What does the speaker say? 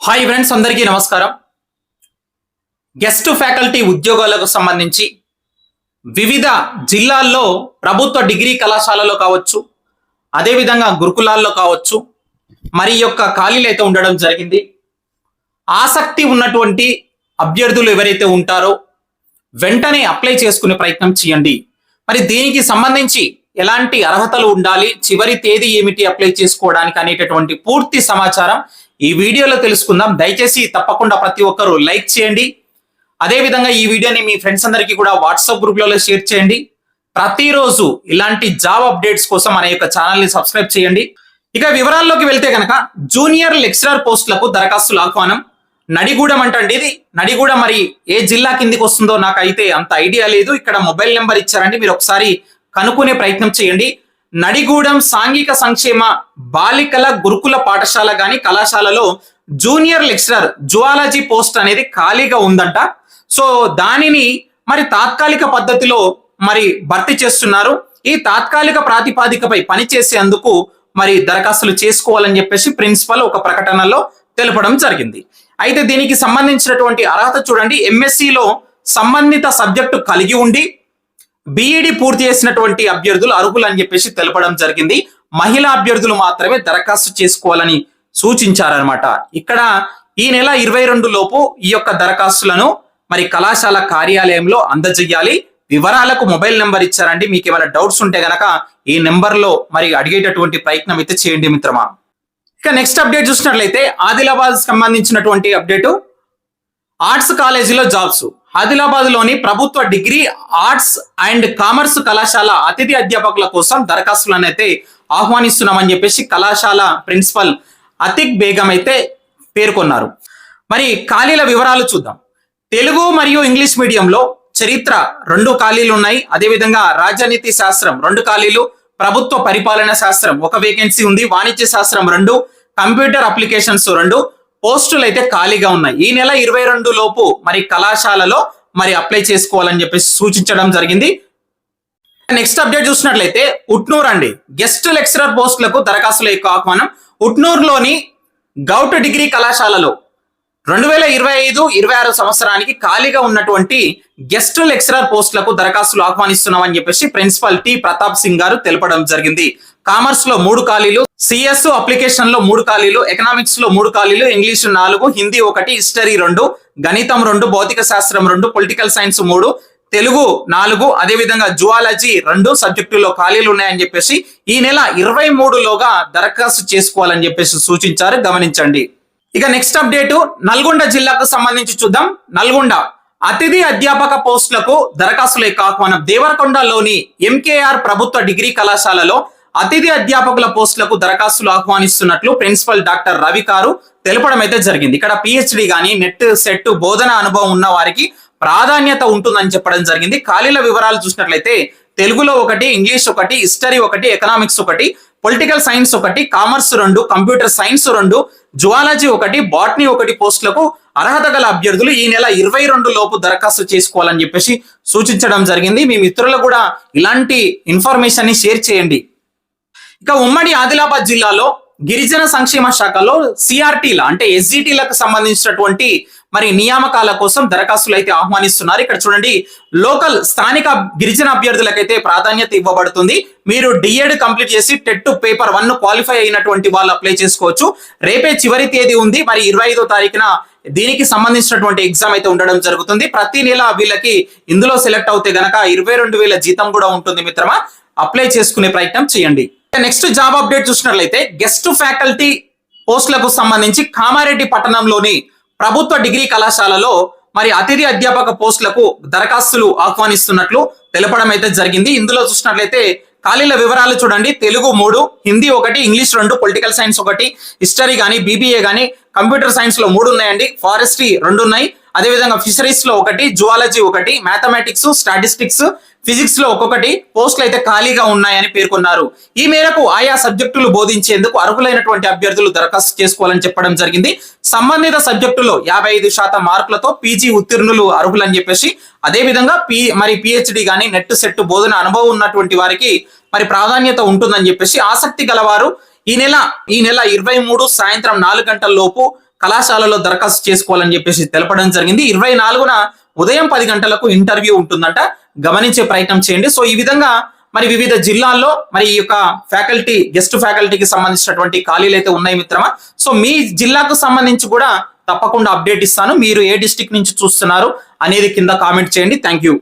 Hi friends అందరికీ నమస్కారం. Guest faculty ఉద్యోగాలకు సంబంధించి వివిధ జిల్లాల్లో ప్రభుత్వ డిగ్రీ కళాశాలలో కావచ్చు అదేవిధంగా గురుకులాల్లో కావచ్చు మరి యొక్క ఖాళీలు అయితే ఉండడం జరిగింది. ఆసక్తి ఉన్నటువంటి అభ్యర్థులు ఎవరైతే ఉంటారో వెంటనే అప్లై చేసుకునే ప్రయత్నం చేయండి. మరి దీనికి సంబంధించి ఎలాంటి అర్హతలు ఉండాలి చివరి తేదీ ఏమిటి అప్లై చేసుకోవడానికి అనేటటువంటి పూర్తి సమాచారం ఈ వీడియోలో తెలుసుకుందాం. దయచేసి తప్పకుండా ప్రతి ఒక్కరూ లైక్ చేయండి. అదేవిధంగా ఈ వీడియోని మీ ఫ్రెండ్స్ అందరికీ కూడా వాట్సాప్ గ్రూప్లలో షేర్ చేయండి. ప్రతిరోజు ఇలాంటి జాబ్ అప్డేట్స్ కోసం మన యొక్క ఛానల్ని సబ్స్క్రైబ్ చేయండి. ఇక వివరాల్లోకి వెళ్తే కనుక జూనియర్ లెక్చరర్ పోస్టులకు దరఖాస్తుల ఆహ్వానం నడిగూడెం అంటండి ఇది. నడిగూడెం మరి ఏ జిల్లా కిందికి వస్తుందో నాకైతే అంత ఐడియా లేదు. ఇక్కడ మొబైల్ నెంబర్ ఇచ్చారండి. మీరు ఒకసారి కనుక్కునే ప్రయత్నం చేయండి. నడిగూడెం సాంఘిక సంక్షేమ బాలికల గురుకుల పాఠశాల గాని కళాశాలలో జూనియర్ లెక్చరర్ జువాలజీ పోస్ట్ అనేది ఖాళీగా ఉందంట. సో దానిని మరి తాత్కాలిక పద్ధతిలో మరి భర్తీ చేస్తున్నారు. ఈ తాత్కాలిక ప్రాతిపాదికపై పనిచేసేందుకు మరి దరఖాస్తులు చేసుకోవాలని చెప్పేసి ప్రిన్సిపల్ ఒక ప్రకటనలో తెలపడం జరిగింది. అయితే దీనికి సంబంధించినటువంటి అర్హత చూడండి. ఎంఎస్సిలో సంబంధిత సబ్జెక్టు కలిగి ఉండి బీఈడి పూర్తి చేసినటువంటి అభ్యర్థులు అర్హులు అని చెప్పేసి తెలపడం జరిగింది. మహిళా అభ్యర్థులు మాత్రమే దరఖాస్తు చేసుకోవాలని సూచించారనమాట ఇక్కడ ఈ నెల ఇరవై రెండు లోపు ఈ యొక్క దరఖాస్తులను మరి కళాశాల కార్యాలయంలో అందజేయాలి. వివరాలకు మొబైల్ నెంబర్ ఇచ్చారండి. మీకు ఏమైనా డౌట్స్ ఉంటే గనక ఈ నెంబర్లో మరి అడిగేటటువంటి ప్రయత్నం అయితే చేయండి మిత్రమా. ఇక నెక్స్ట్ అప్డేట్ చూసినట్లయితే ఆదిలాబాద్ సంబంధించినటువంటి అప్డేటు. ఆర్ట్స్ కాలేజీలో జాబ్స్. ఆదిలాబాద్లోని ప్రభుత్వ డిగ్రీ ఆర్ట్స్ అండ్ కామర్స్ కళాశాల అతిథి అధ్యాపకుల కోసం దరఖాస్తులను అయితే ఆహ్వానిస్తున్నామని చెప్పేసి కళాశాల ప్రిన్సిపల్ అతిక్ బేగం అయితే పేర్కొన్నారు. మరి ఖాళీల వివరాలు చూద్దాం. తెలుగు మరియు ఇంగ్లీష్ మీడియంలో చరిత్ర రెండు ఖాళీలు ఉన్నాయి. అదేవిధంగా రాజనీతి శాస్త్రం రెండు ఖాళీలు ప్రభుత్వ పరిపాలన శాస్త్రం ఒక వేకెన్సీ ఉంది వాణిజ్య శాస్త్రం రెండు కంప్యూటర్ అప్లికేషన్స్ రెండు పోస్టులు అయితే ఖాళీగా ఉన్నాయి. ఈ నెల ఇరవై రెండు లోపు మరి కళాశాలలో మరి అప్లై చేసుకోవాలని చెప్పేసి సూచించడం జరిగింది. నెక్స్ట్ అప్డేట్ చూసినట్లయితే ఉట్నూర్ అండి. గెస్ట్ లెక్చరర్ పోస్టులకు దరఖాస్తుల యొక్క ఆహ్వానం. ఉట్నూరులోని గౌట్ డిగ్రీ కళాశాలలో రెండు వేల ఇరవై ఐదు ఇరవై ఆరు సంవత్సరానికి ఖాళీగా ఉన్నటువంటి గెస్ట్ లెక్చరర్ పోస్టులకు దరఖాస్తులు ఆహ్వానిస్తున్నామని చెప్పేసి ప్రిన్సిపల్ టి. ప్రతాప్ సింగ్ గారు తెలపడం జరిగింది. కామర్స్లో మూడు ఖాళీలు సిఎస్ అప్లికేషన్లో మూడు ఖాళీలు ఎకనామిక్స్లో మూడు ఖాళీలు ఇంగ్లీష్ నాలుగు హిందీ ఒకటి హిస్టరీ రెండు గణితం రెండు భౌతిక శాస్త్రం రెండు పొలిటికల్ సైన్స్ మూడు తెలుగు నాలుగు అదేవిధంగా జువాలజీ రెండు సబ్జెక్టులో ఖాళీలు ఉన్నాయని చెప్పేసి ఈ నెల ఇరవై మూడులోగా దరఖాస్తు చేసుకోవాలని చెప్పేసి సూచించారు. గమనించండి. ఇక నెక్స్ట్ అప్డేట్ నల్గొండ జిల్లాకు సంబంధించి చూద్దాం. నల్గొండ అతిథి అధ్యాపక పోస్టులకు దరఖాస్తుల యొక్క ఆహ్వానం దేవరకొండలోని ఎంకేఆర్ ప్రభుత్వ డిగ్రీ కళాశాలలో అతిథి అధ్యాపకుల పోస్టులకు దరఖాస్తులు ఆహ్వానిస్తున్నట్లు ప్రిన్సిపల్ డాక్టర్ రవి కారు తెలపడం అయితే జరిగింది. ఇక్కడ పిహెచ్డి కానీ నెట్ సెట్ బోధన అనుభవం ఉన్న వారికి ప్రాధాన్యత ఉంటుందని చెప్పడం జరిగింది. ఖాళీల వివరాలు చూసినట్లయితే తెలుగులో ఒకటి ఇంగ్లీష్ ఒకటి హిస్టరీ ఒకటి ఎకనామిక్స్ ఒకటి పొలిటికల్ సైన్స్ ఒకటి కామర్స్ రెండు కంప్యూటర్ సైన్స్ రెండు జువాలజీ ఒకటి బాటనీ ఒకటి పోస్టులకు అర్హత గల అభ్యర్థులు ఈ నెల ఇరవై రెండు లోపు దరఖాస్తు చేసుకోవాలని చెప్పేసి సూచించడం జరిగింది. మీ మిత్రులకు కూడా ఇలాంటి ఇన్ఫర్మేషన్ని షేర్ చేయండి. ఇక ఉమ్మడి ఆదిలాబాద్ జిల్లాలో గిరిజన సంక్షేమ శాఖలో సిఆర్టీల అంటే ఎస్జిటీలకు సంబంధించినటువంటి మరి నియామకాల కోసం దరఖాస్తులు అయితే ఆహ్వానిస్తున్నారు. ఇక్కడ చూడండి లోకల్ స్థానిక గిరిజన అభ్యర్థులకైతే ప్రాధాన్యత ఇవ్వబడుతుంది. మీరు డిఎడ్ కంప్లీట్ చేసి టెట్ పేపర్ వన్ క్వాలిఫై అయినటువంటి వాళ్ళు అప్లై చేసుకోవచ్చు. రేపే చివరి తేదీ ఉంది. మరి ఇరవై ఐదో తారీఖున దీనికి సంబంధించినటువంటి ఎగ్జామ్ అయితే ఉండడం జరుగుతుంది. ప్రతి నెల వీళ్ళకి ఇందులో సెలెక్ట్ అవుతే గనక ఇరవై రెండు వేల జీతం కూడా ఉంటుంది మిత్రమా. అప్లై చేసుకునే ప్రయత్నం చేయండి. నెక్స్ట్ జాబ్ అప్డేట్ చూసినట్లయితే గెస్ట్ ఫ్యాకల్టీ పోస్టులకు సంబంధించి కామారెడ్డి పట్టణంలోని ప్రభుత్వ డిగ్రీ కళాశాలలో మరి అతిథి అధ్యాపక పోస్టులకు దరఖాస్తులు ఆహ్వానిస్తున్నట్లు తెలపడం అయితే జరిగింది. ఇందులో చూసినట్లయితే ఖాళీల వివరాలు చూడండి. తెలుగు మూడు హిందీ ఒకటి ఇంగ్లీష్ రెండు పొలిటికల్ సైన్స్ ఒకటి హిస్టరీ కానీ బీబీఏ కానీ కంప్యూటర్ సైన్స్లో మూడు ఉన్నాయండి. ఫారెస్ట్రీ రెండు ఉన్నాయి. అదేవిధంగా ఫిషరీస్లో ఒకటి జువాలజీ ఒకటి మ్యాథమెటిక్స్ స్టాటిస్టిక్స్ ఫిజిక్స్లో ఒక్కొక్కటి పోస్టులు అయితే ఖాళీగా ఉన్నాయని పేర్కొన్నారు. ఈ మేరకు ఆయా సబ్జెక్టులు బోధించేందుకు అర్హులైనటువంటి అభ్యర్థులు దరఖాస్తు చేసుకోవాలని చెప్పడం జరిగింది. సంబంధిత సబ్జెక్టులో యాభై ఐదు శాతం మార్కులతో పీజీ ఉత్తీర్ణులు అర్హులని చెప్పేసి అదే విధంగా పి మరి పిహెచ్డి కానీ నెట్ సెట్ బోధన అనుభవం ఉన్నటువంటి వారికి మరి ప్రాధాన్యత ఉంటుందని చెప్పేసి ఆసక్తి గలవారు ఈ నెల ఈ నెల ఇరవై మూడు సాయంత్రం నాలుగు గంటల లోపు కళాశాలలో దరఖాస్తు చేసుకోవాలని చెప్పేసి తెలపడం జరిగింది. ఇరవై నాలుగున ఉదయం పది గంటలకు ఇంటర్వ్యూ ఉంటుందంట. గమనించే ప్రయత్నం చేయండి. సో ఈ విధంగా మరి వివిధ జిల్లాల్లో మరి ఈ యొక్క ఫ్యాకల్టీ గెస్ట్ ఫ్యాకల్టీకి సంబంధించినటువంటి ఖాళీలు అయితే ఉన్నాయి మిత్రమా? సో మీ జిల్లాకు సంబంధించి కూడా తప్పకుండా అప్డేట్ ఇస్తాను. మీరు ఏ డిస్టిక్ నుంచి చూస్తున్నారు అనేది కింద కామెంట్ చేయండి. Thank you.